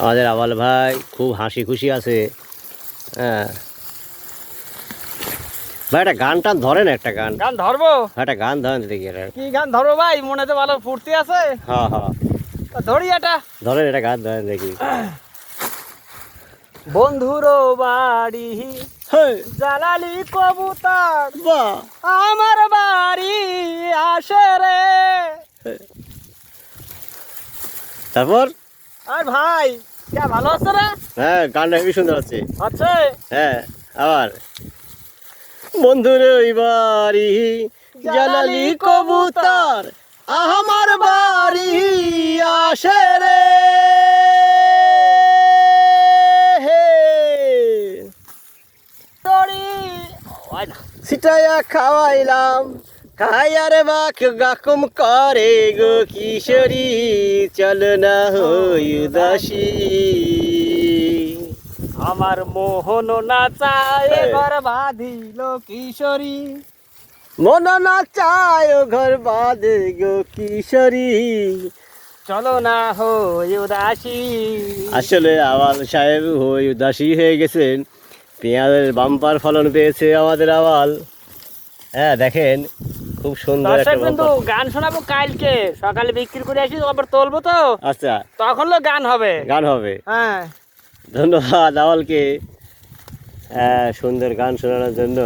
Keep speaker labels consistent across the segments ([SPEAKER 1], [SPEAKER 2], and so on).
[SPEAKER 1] আমাদের আবাল ভাই খুব হাসি খুশি আছে। হ্যাঁ। ভাই একটা গান টান ধরেন একটা গান।
[SPEAKER 2] গান ধরবো?
[SPEAKER 1] একটা গান ধরেন দেখি
[SPEAKER 2] কি গান ধরবো ভাই? মনে তো ভালো ফুর্তি আছে।
[SPEAKER 1] হ্যাঁ হ্যাঁ
[SPEAKER 2] ধরি এটা।
[SPEAKER 1] ধরেন একটা গান ধরেন দেখি।
[SPEAKER 2] বন্ধুরো বাড়ি জালালি কবুতর। আমার বাড়ি আসে রে।
[SPEAKER 1] তারপর?
[SPEAKER 2] আর ভাই কে ভালো আছে রে?
[SPEAKER 1] হ্যাঁ গানটা হেবি সুন্দর হচ্ছে
[SPEAKER 2] আছে?
[SPEAKER 1] হ্যাঁ আবার। বন্ধুর ওই বাড়ি জালালি কবুতর আমার বাড়ি আসে রে। সিটাইয়া খাওয়াইলাম খাইয়ারে বাক গাকুম করে গো কিশোরী চল না হই উদাসী।
[SPEAKER 2] আমার মোহন নাচায়
[SPEAKER 1] এই।
[SPEAKER 2] ঘর বাঁধিল কিশোরী।
[SPEAKER 1] মন না চায় ঘর বাঁধে গো কিশোরী।
[SPEAKER 2] চলো না হই উদাসী।
[SPEAKER 1] আসলে আওয়াল সাহেব হয়ে উদাসী হয়ে গেছেন। পেঁয়াজের বাম্পার ফলন পেয়েছে আমাদের আওয়াল। হ্যাঁ দেখেন খুব সুন্দর
[SPEAKER 2] দর্শক
[SPEAKER 1] একটা
[SPEAKER 2] কিন্তু গান শোনাবো কালকে। সকালে বিক্রি করে আসি আবার তুলবো তো।
[SPEAKER 1] আচ্ছা।
[SPEAKER 2] তখন লো গান হবে।
[SPEAKER 1] গান হবে।
[SPEAKER 2] হ্যাঁ।
[SPEAKER 1] ধন্যবাদ আওয়ালকে। হ্যাঁ, সুন্দর গান শোনানোর জন্য।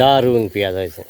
[SPEAKER 1] দারুণ পেঁয়াজ হয়েছে।